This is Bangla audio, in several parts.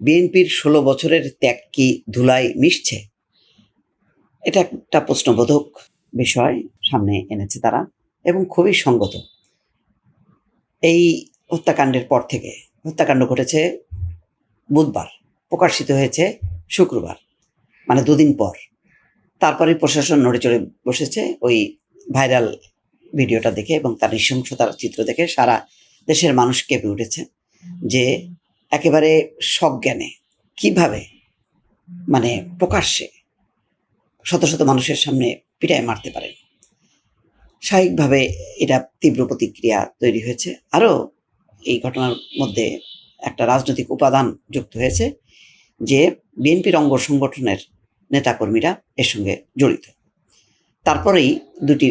বিএনপির ষোলো বছরের ত্যাগ কি ধুলায় মিশছে? এটা একটা প্রশ্নবোধক বিষয় সামনে এনেছে তারা এবং খুবই সঙ্গত। এই হত্যাকাণ্ডের পর থেকে, হত্যাকাণ্ড ঘটেছে বুধবার, প্রকাশিত হয়েছে শুক্রবার মানে দুদিন পর। তারপরে প্রশাসন নড়ে চড়ে বসেছে, ওই ভাইরাল ভিডিওটা দেখে এবং তার নৃশংসতার চিত্র দেখে সারা দেশের মানুষ কেঁপে উঠেছে যে একেবারে সজ্ঞানে কীভাবে মানে প্রকাশ্যে শত শত মানুষের সামনে পিটায় মারতে পারেন স্বাভাবিকভাবে এটা তীব্র প্রতিক্রিয়া তৈরি হয়েছে। আরও এই ঘটনার মধ্যে একটা রাজনৈতিক উপাদান যুক্ত হয়েছে যে বিএনপির অঙ্গ সংগঠনের নেতাকর্মীরা এর সঙ্গে জড়িত। তারপরেই দুটি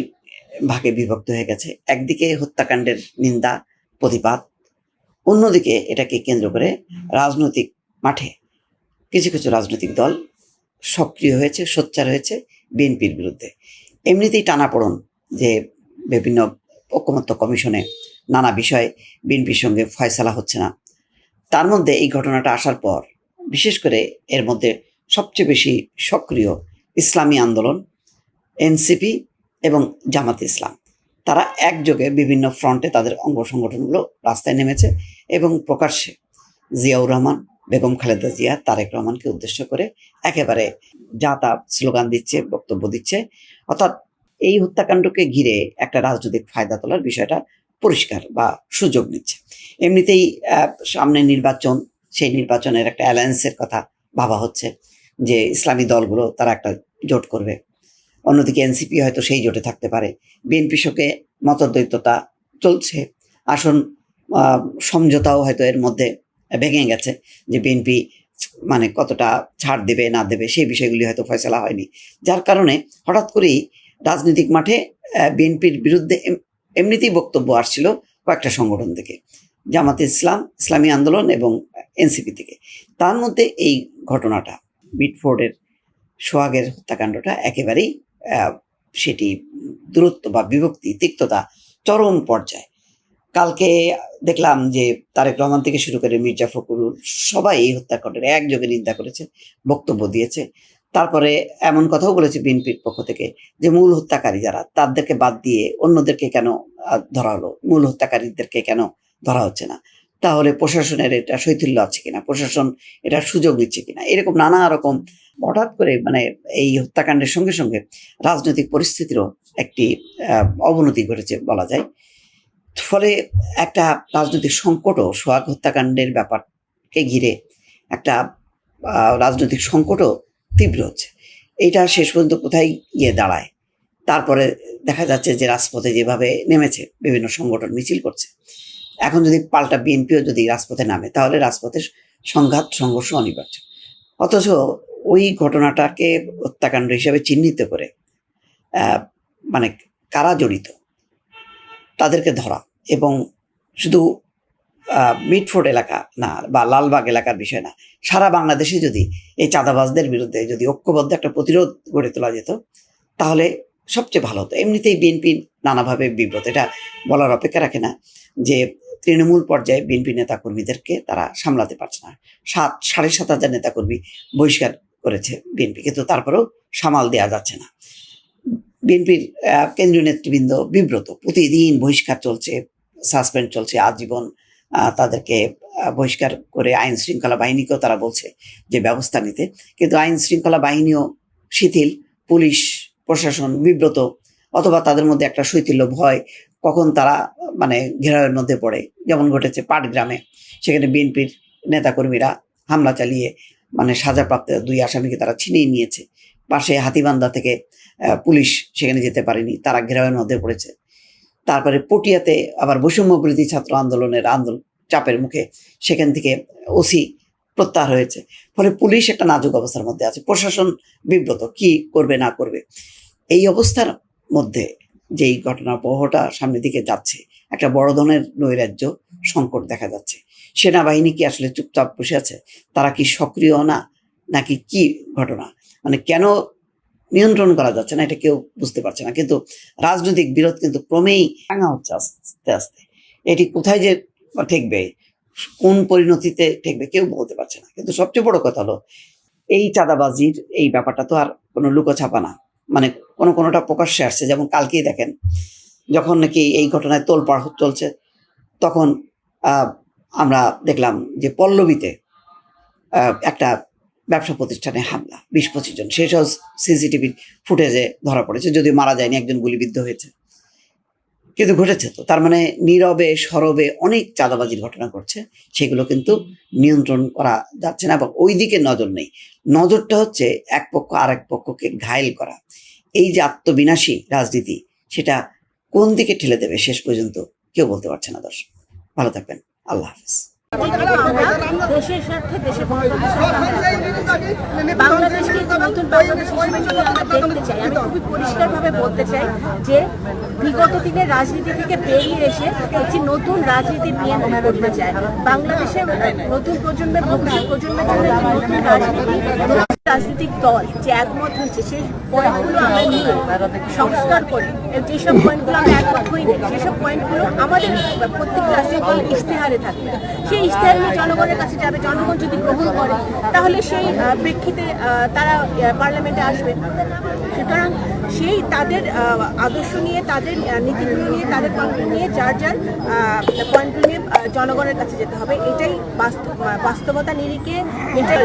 ভাগে বিভক্ত হয়ে গেছে। একদিকে হত্যাকাণ্ডের নিন্দা, প্রতিবাদ, অন্যদিকে এটাকে কেন্দ্র করে রাজনৈতিক মাঠে কিছু কিছু রাজনৈতিক দল সক্রিয় হয়েছে, সোচ্চার হয়েছে বিএনপির বিরুদ্ধে। এমনিতেই টানাপোড়ন যে বিভিন্ন ঐকমত্য কমিশনে নানা বিষয়ে বিএনপির সঙ্গে ফয়সালা হচ্ছে না। তার মধ্যে এই ঘটনাটা আসার পর, বিশেষ করে এর মধ্যে সবচেয়ে বেশি সক্রিয় ইসলামী আন্দোলন, এনসিপি এবং জামাত ইসলাম। তারা একযোগে বিভিন্ন ফ্রন্টে তাদের অঙ্গ সংগঠনগুলো রাস্তায় নেমেছে এবং প্রকাশ্যে জিয়াউর রহমান, বেগম খালেদা জিয়া, তারেক রহমানকে উদ্দেশ্য করে একেবারে যা তা স্লোগান দিচ্ছে, বক্তব্য দিচ্ছে। অর্থাৎ এই হত্যাকাণ্ডকে ঘিরে একটা রাজনৈতিক ফায়দা তোলার বিষয়টা পরিষ্কার বা সুযোগ নিচ্ছে। এমনিতেই সামনে নির্বাচন, সেই নির্বাচনের একটা অ্যালায়েন্সের কথা ভাবা হচ্ছে যে ইসলামী দলগুলো তারা একটা জোট করবে। অন্যদিকে এনসিপি হয়তো সেই জোটে থাকতে পারে। বিএনপি সঙ্গে মতদ্বৈততা চলছে। আসন সমঝোতাও হয়তো এর মধ্যে ভেঙে গেছে যে বিএনপি মানে কতটা ছাড় দেবে, না দেবে, সেই বিষয়গুলি হয়তো ফয়সলা হয়নি। যার কারণে হঠাৎ করেই রাজনৈতিক মাঠে বিএনপির বিরুদ্ধে এমনিতেই বক্তব্য আসছিল কয়েকটা সংগঠন থেকে। জামাতে ইসলাম, ইসলামী আন্দোলন এবং এনসিপি থেকে। তার মধ্যে এই ঘটনাটা মিটফোর্ডের সোহাগের হত্যাকাণ্ডটা একেবারেই সেটি দূরত্ব বা বিভক্তি, তিক্ততা চরম পর্যায়ে। কালকে দেখলাম যে তারেক রহমান থেকে শুরু করে মির্জা ফখরুল সবাই এই হত্যাকাণ্ডের একযোগে নিন্দা করেছে, বক্তব্য দিয়েছে। তারপরে এমন কথাও বলেছে বিএনপির পক্ষ থেকে যে মূল হত্যাকারী যারা, তাদেরকে বাদ দিয়ে অন্যদেরকে কেন ধরা হলো? মূল হত্যাকারীদেরকে কেন ধরা হচ্ছে না? তাহলে প্রশাসনের এটা শৈথিল্য আছে কিনা? প্রশাসন এটা সুযোগ দিচ্ছে কিনা? এরকম নানা রকম হঠাৎ করে মানে এই হত্যাকাণ্ডের সঙ্গে সঙ্গে রাজনৈতিক পরিস্থিতিরও একটি অবনতি ঘটেছে বলা যায়। ফলে একটা রাজনৈতিক সংকটও সোহাগ হত্যাকাণ্ডের ব্যাপারকে ঘিরে একটা রাজনৈতিক সংকটও তীব্র হচ্ছে। এইটা শেষ পর্যন্ত কোথায় গিয়ে দাঁড়ায়? তারপরে দেখা যাচ্ছে যে রাজপথে যেভাবে নেমেছে, বিভিন্ন সংগঠন মিছিল করছে। এখন যদি পাল্টা বিএনপিও যদি রাজপথে নামে, তাহলে রাজপথের সংঘাত, সংঘর্ষ অনিবার্য। অথচ ওই ঘটনাটাকে হত্যাকাণ্ড হিসাবে চিহ্নিত করে মানে কারা জড়িত, তাদেরকে ধরা এবং শুধু মিটফোর্ড এলাকা না বা লালবাগ এলাকার বিষয় না, সারা বাংলাদেশে যদি এই চাঁদাবাজদের বিরুদ্ধে যদি ঐক্যবদ্ধ একটা প্রতিরোধ গড়ে তোলা যেত, তাহলে সবচেয়ে ভালো হতো। এমনিতেই বিএনপি নানাভাবে বিব্রত। এটা বলার অপেক্ষা রাখে না যে তৃণমূল পর্যায়ে বিএনপি নেতাকর্মীদেরকে তারা সামলাতে পারছে না। সাত, সাড়ে সাত হাজার নেতাকর্মী বহিষ্কার করেছে বিএনপি, কিন্তু তারপরেও সামাল দেওয়া যাচ্ছে না। বিএনপির কেন্দ্রীয় নেতৃবৃন্দ বিব্রত। প্রতিদিন বহিষ্কার চলছে, সাসপেন্ড চলছে, আজীবন তাদেরকে বহিষ্কার করে আইন শৃঙ্খলা বাহিনীকেও তারা বলছে যে ব্যবস্থা নিতে। কিন্তু আইন শৃঙ্খলা বাহিনীও শিথিল, পুলিশ, প্রশাসন বিব্রত, অথবা তাদের মধ্যে একটা শৈথিল্য ভয় কখন তারা মানে ঘেরাওয়ের মধ্যে পড়ে। যেমন ঘটেছে পাটগ্রামে, সেখানে বিএনপির নেতাকর্মীরা হামলা চালিয়ে মানে সাজাপ্রাপ্ত দুই আসামিকে তারা ছিনিয়ে নিয়েছে। পাশে হাতিবান্ধা থেকে পুলিশ সেখানে যেতে পারেনি, তারা ঘেরাওয়ের মধ্যে পড়েছে। তারপরে পটিয়াতে আবার বৈষম্য বিরোধী ছাত্র আন্দোলনের আন্দোলন চাপের মুখে সেখান থেকে ওসি প্রত্যাহার হয়েছে। ফলে পুলিশ একটা নাজুক অবস্থার মধ্যে আছে। প্রশাসন বিব্রত, কি করবে না করবে? এই অবস্থার মধ্যে যেই ঘটনা প্রবাহটা সামনের দিকে যাচ্ছে, একটা বড় ধরনের নৈরাজ্য সংকট দেখা যাচ্ছে। সেনাবাহিনী কি আসলে চুপচাপ বসে আছে? তারা কি সক্রিয় না, নাকি কি ঘটনা? মানে কেন নিয়ন্ত্রণ করা যাচ্ছে না, এটা কেউ বুঝতে পারছে না। কিন্তু রাজনৈতিক বিরোধ কিন্তু ক্রমেই ভাঙা হচ্ছে আস্তে আস্তে। এটি কোথায় যে ঠেকবে, কোন পরিণতিতে ঠেকবে কেউ বলতে পারছে না। কিন্তু সবচেয়ে বড় কথা হলো, এই চাঁদাবাজির এই ব্যাপারটা তো আর কোনো লুকোছাপা না। মানে কোনো কোনোটা প্রকাশ্যে আসছে, যেমন কালকেই দেখেন, যখন নাকি এই ঘটনায় তোলপাড় চলছে, তখন আমরা দেখলাম যে পল্লবীতে একটা ব্যবসা প্রতিষ্ঠানে হামলা, বিশ পঁচিশ জন। সেসব সিসিটিভি ফুটেজে ধরা পড়েছে, যদিও মারা যায়নি, একজন গুলিবিদ্ধ হয়েছে। কিন্তু ঘটেছে তো। তার মানে নীরবে সরবে অনেক চাঁদাবাজির ঘটনা ঘটছে। সেগুলো কিন্তু নিয়ন্ত্রণ করা যাচ্ছে না এবং ওই দিকে নজর নেই। নজরটা হচ্ছে এক পক্ষ আর এক পক্ষকে ঘায়েল করা। এই যে আত্মবিনাশী রাজনীতি সেটা কোন দিকে ঠেলে দেবে শেষ পর্যন্ত কেউ বলতে পারছে না দর্শক। ভালো থাকবেন। আল্লাহ হাফিজ। বাংলাদেশকে নতুন খুবই পরিষ্কারভাবে বলতে চাই যে বিগত দিনের রাজনীতি থেকে এসে একটি নতুন মনে করতে বাংলাদেশের নতুন প্রজন্মের প্রজন্মের জন্য রাজনীতি রাজনৈতিক দল যে একমত হয়েছে, সেই পয়েন্টগুলো আমরা নিয়ে সংস্কার করে। যেসব পয়েন্টগুলো আমরা একমত হইনি সেসব পয়েন্টগুলো আমাদের প্রত্যেক রাজনৈতিক দল ইশতেহারে থাকবে। সেই ইশতেহার নিয়ে জনগণের কাছে যাবে, জনগণ যদি গ্রহণ করে, তাহলে সেই প্রেক্ষিতে তারা পার্লামেন্টে আসবে। সুতরাং সেই তাদের আদর্শ নিয়ে, তাদের নীতিগুলো নিয়ে, তাদের পয়েন্ট নিয়ে, যার যার পয়েন্টগুলো নিয়ে জনগণের কাছে যেতে হবে। এটাই বাস্তব বাস্তবতা নিরিখে এটাই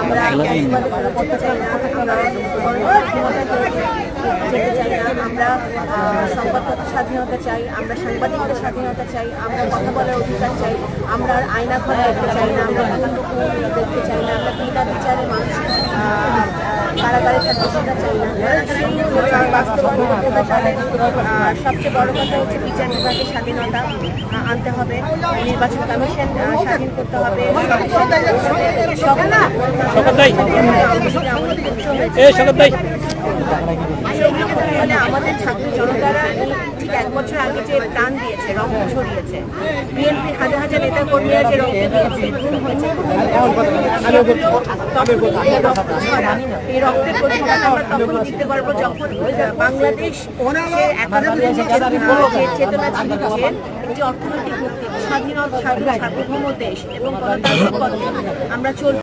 আমরা ফিরে চাই না আমরা সংবাদপত্র স্বাধীনতা চাই, আমরা সাংবাদিকদের স্বাধীনতা চাই, আমরা কথা বলার অধিকার চাই, আমরা আয়না ঘরে দেখতে চাই না, আমরা দেখতে চাই না আমরা বিনা বিচারে মানুষ আহ, আহ, কারাগারে থাকতে সেটা চাই না সেই বাস্তবায়ন করতে গেলে আহ, সবচেয়ে বড় কথা হচ্ছে বিচার বিভাগের স্বাধীনতা আনতে হবে নির্বাচন কমিশন স্বাধীন করতে হবে আমাদের ছাত্র জনতারা এক বছর আগে যে প্রাণ দিয়েছে, রক্ত ছড়িয়েছে, বিএনপি হাজার হাজার নেতা কর্মীরা যে রক্ত এই রক্তের প্রতিদান আমরা তখন দিতে পারব যখন বাংলাদেশ চেতনা- ছিল একটি অর্থনৈতিক মুক্তি, স্বাধীন সার্বভৌম দেশ এবং গণতান্ত্রিক আমরা চলতে